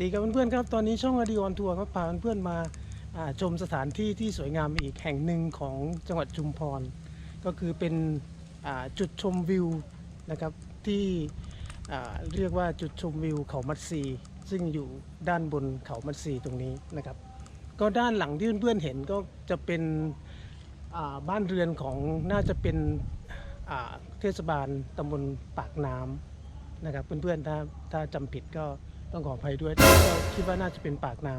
ดีครับเพื่อนๆครับตอนนี้ช่องอดีออนทัวร์ครับพาเพื่อนๆมาาชมสถานที่ที่สวยงามอีกแห่งหนึ่งของจังหวัดชุมพร ก็คือเป็นจุดชมวิวนะครับที่เรียกว่าจุดชมวิวเขามัดซีซึ่งอยู่ด้านบนเขามัดซีตรงนี้นะครับ ก็ด้านหลังที่เพื่อนๆเห็นก็จะเป็นบ้านเรือนของน่าจะเป็นเทศบาลตำบลปากน้ำนะครับเพื่อนๆถ้าถ้าจำผิดก็ ต้องขออภัยด้วยแต่ก็คิดว่าน่าจะเป็นปากน้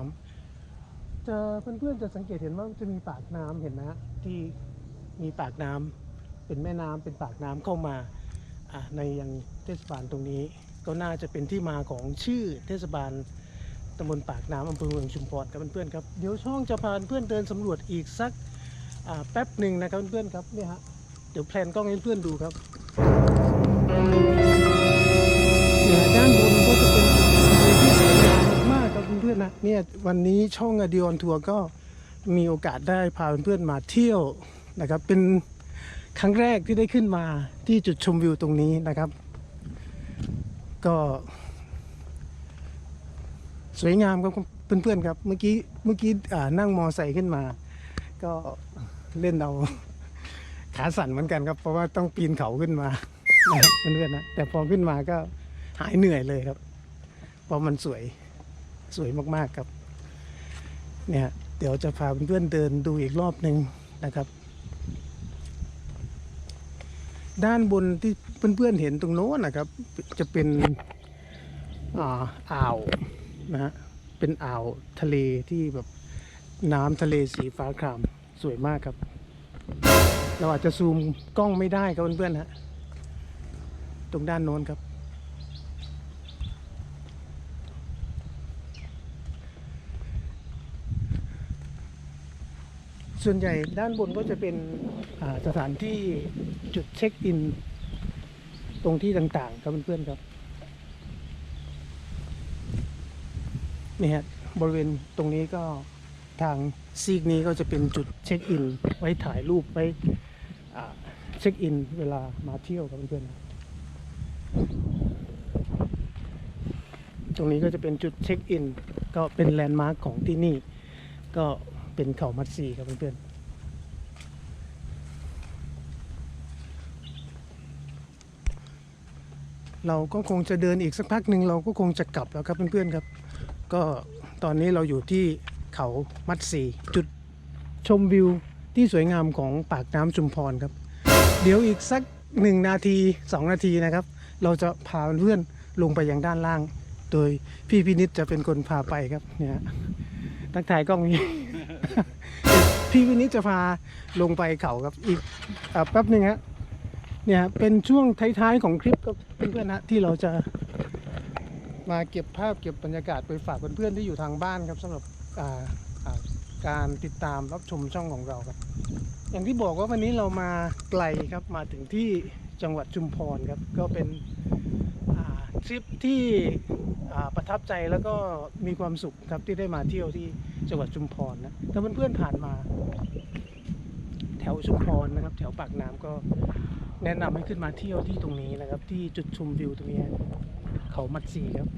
ำจะเพื่อนๆจะสังเกตเห็นว่าจะมีปากน้ำเห็นไหมฮะที่มีปากน้ำเป็นแม่น้ำเป็นปากน้ำเข้ามาในยังเทศบาลตรงนี้ ก็น่าจะเป็นที่มาของชื่อเทศบาลตำบลปากน้ำอำเภอเมืองชุมพรครับเพื่อนๆครับเดี๋ยวช่องจะพาเพื่อนเดินสำรวจอีกสักแป๊บหนึ่งนะครับเพื่อนๆครับเนี่ยฮะเดี๋ยวแพลนกล้องให้เพื่อนดูครับเนี่ยด้านบน นะ เนี่ยวันนี้ช่องอดีออนทัวร์ก็มีโอกาสได้พาเพื่อนๆมาเที่ยวนะครับ เป็นครั้งแรกที่ได้ขึ้นมาที่จุดชมวิวตรงนี้นะครับ ก็สวยงามครับเพื่อนๆครับ เมื่อกี้เมื่อกี้นั่งมอไซค์ขึ้นมา ก็เล่นเอาขาสั่นเหมือนกันครับ เพราะว่าต้องปีนเขาขึ้นมานะเพื่อนๆนะแต่พอขึ้นมาก็หายเหนื่อยเลยครับ เพราะมันสวย สวยมากๆครับ เนี่ยเดี๋ยวจะพาเพื่อนๆเดินดูอีกรอบหนึ่งนะครับ ด้านบนที่เพื่อนๆเห็นตรงโน้นนะครับ จะเป็นอ่าอ่าวนะฮะเป็นอ่าวทะเลที่แบบน้ำทะเลสีฟ้าครามสวยมากครับ เราอาจจะซูมกล้องไม่ได้ครับเพื่อนๆฮะตรงด้านโน้นครับ ส่วนใหญ่ด้านบนก็จะเป็นสถานที่จุดเช็คอิน ตรงที่ต่างๆ ครับเพื่อนๆครับ นี่ฮะบริเวณตรงนี้ก็ทางซีกนี้ก็จะเป็นจุดเช็คอิน ไว้ถ่ายรูปไว้เช็คอิน เวลามาเที่ยวกับเพื่อนๆตรงนี้ก็จะเป็นจุดเช็คอิน ก็เป็นแลนด์มาร์คของที่นี่ ก็ เป็นเขามัดซีครับเพื่อนๆเราก็คงจะเดินอีกสักพักหนึ่งเราก็คงจะกลับแล้วครับเพื่อนๆครับ ก็ตอนนี้เราอยู่ที่เขามัดสีจุดชมวิวที่สวยงามของปากน้ำชุมพรครับ เดี๋ยวอีกสักหนึ่งนาทีสองนาทีนะครับ เราจะพาเพื่อนลงไปยังด้านล่าง โดยพี่พินิษจะเป็นคนพาไปครับเนี่ยทักทายกล้องนี้ พี่พินิษจะพาลงไปเขาครับอีกอแป๊บหนึ่งฮะเนี่ยเป็นช่วงท้ายๆของคลิปครับเพื่อนๆนะที่เราจะมาเก็บภาพเก็บบรรยากาศไปฝากเพื่อนๆที่อยู่ทางบ้านครับสำหรับการติดตามรับชมช่องของเราครับ อย่างที่บอกว่าวันนี้เรามาไกลครับมาถึงที่จังหวัดชุมพรครับก็เป็นทริปที่ ประทับใจแล้วก็มีความสุขครับที่ได้มาเที่ยวที่จังหวัดชุมพรนะถ้าเพื่อนๆผ่านมา แถวชุมพรนะครับ แถวปากน้ำก็แนะนำให้ขึ้นมาเที่ยวที่ตรงนี้นะครับ ที่จุดชมวิวตรงนี้เขามัดสีครับ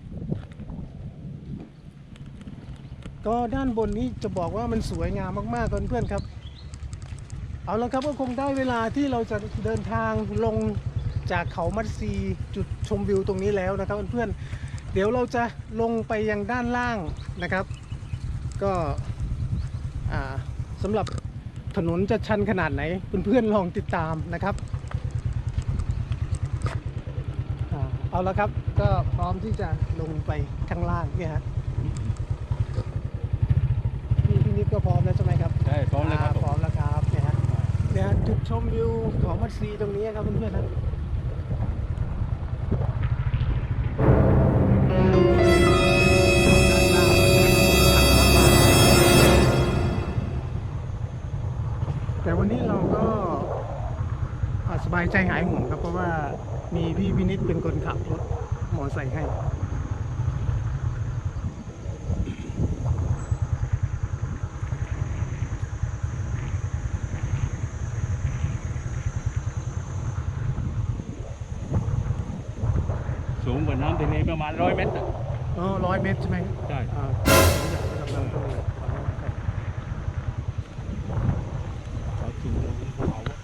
ก็ด้านบนนี้จะบอกว่ามันสวยงามมากๆเพื่อนๆครับ เอาละครับก็คงได้เวลาที่เราจะเดินทางลงจากเขามัดซีจุดชมวิวตรงนี้แล้วนะครับเพื่อนๆ เดี๋ยวเราจะลงไปยังด้านล่างนะครับ ก็อ่าสำหรับถนนจะชันขนาดไหนเพื่อนๆลองติดตามนะครับอ่าเอาละครับก็พร้อมที่จะลงไปข้างล่างเนี่ยฮะพี่พี่นิดก็พร้อมแล้วใช่ไหมครับใช่พร้อมเลยครับาพร้อมแล้วครับเนี่ยฮะเนี่ยฮะจุดชมวิวของมัดซีตรงนี้ครับเพื่อนๆนะ วันนี้เราก็อ่าสบายใจหายห่วงครับ เพราะว่ามีพี่พินิษเป็นคนขับรถมอไซค์ให้สูงกว่าน้ำทะเลประมาณร้อยเมตรอะอ๋อร้อยเมตรใช่ไหมใช่ อ่าผมอยากไปดำน้ำทะเลครับ เขาถึงลงภูเขาอะ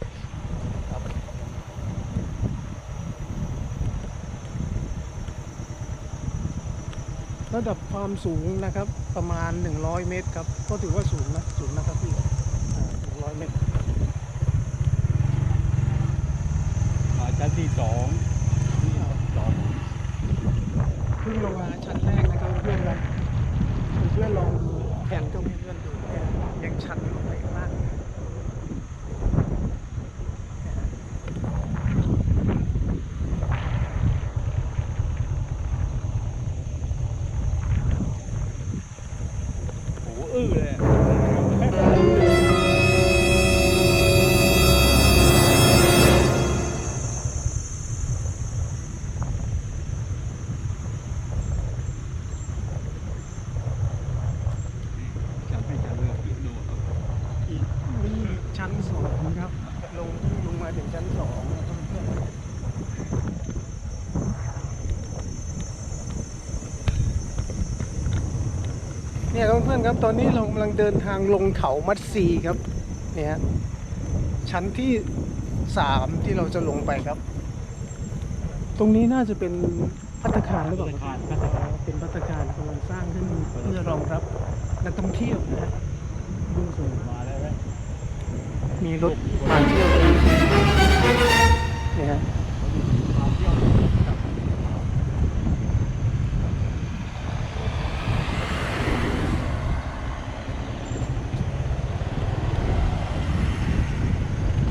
ระดับความสูงนะครับประมาณ 100 เมตรครับ ก็ถือว่าสูงนะสูงนะครับพี่อ่า100เมตรมาชั้นที่สองที่สองเพิ่งลงมาชั้นแรกนะครับเพื่อนๆครับเพื่อนๆลองดูแผนก็มีเพื่อนดูเนี่ยยังชันลง เนี่ยครับเพื่อนๆครับตอนนี้เรากำลังเดินทางลงเขามัดซีครับเนี่ยชั้นที่สามที่เราจะลงไปครับ ตรงนี้น่าจะเป็นพัตตาคารหรือเปล่าครับพัฒนาเป็นพัตตาคารกำลังสร้างขึ้นเพื่อรองรับนักท่องเที่ยวนะฮะดูสวยมาแล้วมีรถมาเที่ยวด้วยเนี่ยฮะ มาเที่ยว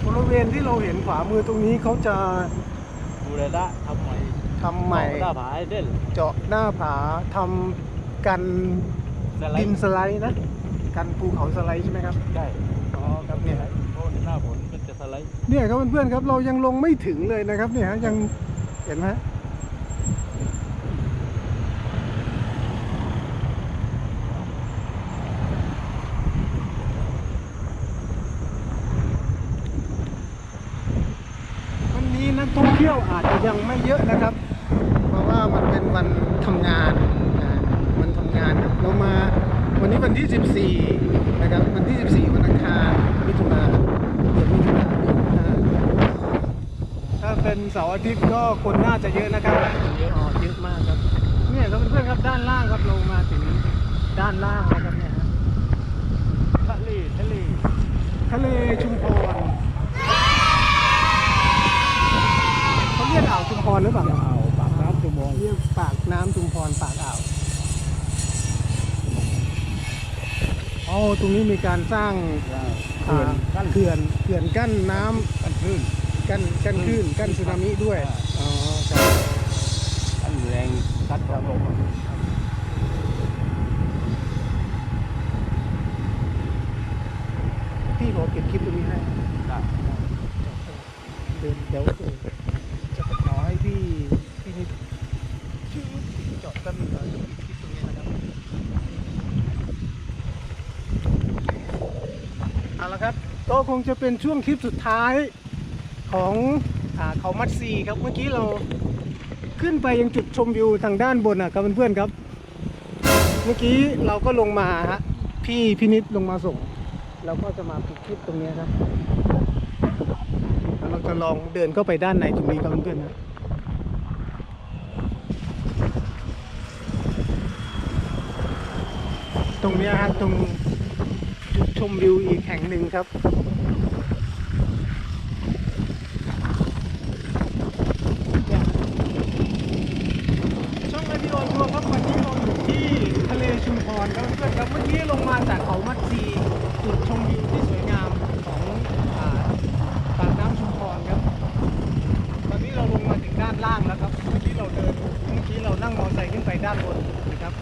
บริ เวณที่เราเห็นขวามือตรงนี้เขาจะดูแลละทำใหม่ทำใหม่หน้าผาให้เด่นเจาะหน้าผาทำกันสไลดินด์สไลด์นะกันภูเขาสไลด์ใช่ไหมครับใช่อ๋อครับเนี่ยฮะเพราะหน้าฝนมันจะสไลด์เนี่ยครับเพื่อนๆครับเรายังลงไม่ถึงเลยนะครับเนี่ยฮะยังเห็นไหมฮะวันนี้นักท่องเที่ยวอาจจะยังไม่เยอะนะครับ เพราะว่ามันเป็นวันทำงานนะวันทำงานครับเรามาวันนี้วันที่ 14 นะครับ วันที่ 14 วันอังคารมิถุนาเดือนมิถุนายนอ่าถ้าเป็นเสาร์อาทิตย์ก็คนน่าจะเยอะนะครับเยอะอ๋อเยอะมากครับเนี่ยครับเพื่อนๆครับด้านล่างครับเรามาถึงด้านล่างแล้วครับเนี่ยฮะทะเลทะเลทะเลชุมพรเขาเรียกอ่าวชุมพรหรือเปล่า เรียกปากน้ำชุมพรปากอ่าวอ๋อตรงนี้มีการสร้างเขื่อนอ่ากั้นเขื่อนเขื่อนกั้นน้ำกั้นคลื่นกั้นกั้นคลื่นกั้นสึนามิด้วยอ่าอ๋อครับกั้นแรงซัดความลม พี่ขอเก็บคลิปตรงนี้ให้ ได้ เดินเดี๋ยวจะขอให้พี่พี่นิดจอดกันงเดี๋ยวคลิปตรงนี้นะครับเอาละ ครับก็คงจะเป็นช่วงคลิปสุดท้ายของอเขามัดซีครับเมื่อกี้เราขึ้นไปยังจุดชมวิวทางด้านบนนะครับเพื่อนๆครับ เมื่อกี้เราก็ลงมาฮะพี่พินิษลงมาส่งเราก็จะมาปิดคลิปตรงนี้ครับเราจะลองเดินเข้าไปด้านในตรงนี้ครับเพื่อนๆนะตรงนี้ฮะตรง จุดชมวิวอีกแห่งหนึ่งครับช่องไอพีโอทัวร์ครับวันนี้เราอยู่ที่ทะเลชุมพรครับเพื่อนๆครับเมื่อกี้ลงมาจากเขามัดซีจุดชมวิวที่สวยงามของอ่าปากน้ำชุมพรครับ ตอนนี้เราลงมาถึงด้านล่างแล้วครับ เมื่อกี้เราเดินเมื่อกี้เรานั่งมอเตอร์ไซค์ขึ้นไปด้านบนนะครับ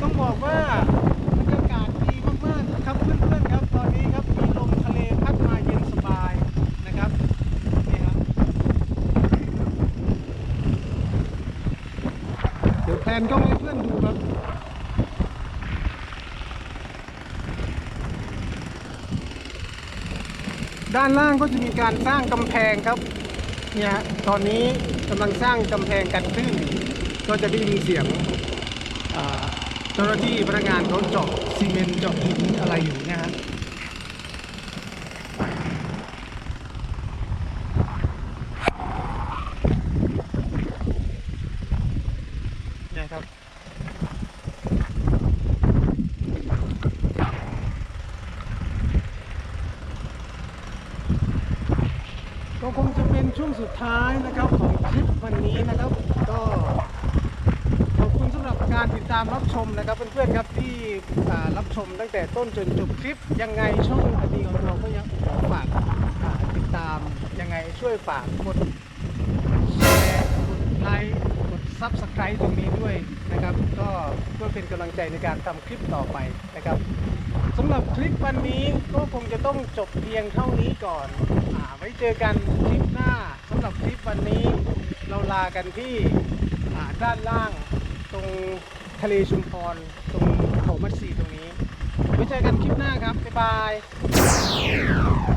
ต้องบอกว่าบรรยากาศดีมากๆครับเพื่อนๆครับ ตอนนี้ครับมีลมทะเลพัดมาเย็นสบายนะครับนี่ครับ เดี๋ยวแพ นกล้องให้เพื่อนดูครับด้านล่างก็จะมีการสร้างกำแพงครับ เนี่ยตอนนี้กำลังสร้างกำแพงกันคลื่นก็จะได้ยินเสียงเจ้าหน้าที่พนักงานเขาเจาะซีเมนต์เจาะหินอะไรอยู่นะฮะเนี่ยครับ ก็คงจะเป็นช่วงสุดท้ายนะครับของคลิปวันนี้นะครับ ก็ขอบคุณสำหรับการติดตามรับชมนะครับเพื่อนๆครับที่รับชมตั้งแต่ต้นจนจบคลิปยังไงช่องอดีของเราก็ยังขอฝากติดตามยังไงช่วยฝากกดแชร์กดไลค์กดซับสไครต์ตรงนี้ด้วยนะครับ ก็เพื่อเป็นกำลังใจในการทำคลิปต่อไปนะครับสำหรับคลิปวันนี้ก็คงจะต้องจบเพียงเท่านี้ก่อนอไว้เจอกันคลิปหน้า สำหรับคลิปวันนี้เราลากันที่ด้านล่างตรงทะเลชุมพรตรงเขามัดสีตรงนี้ไว้เจอกันคลิปหน้าครับ บ๊ายบาย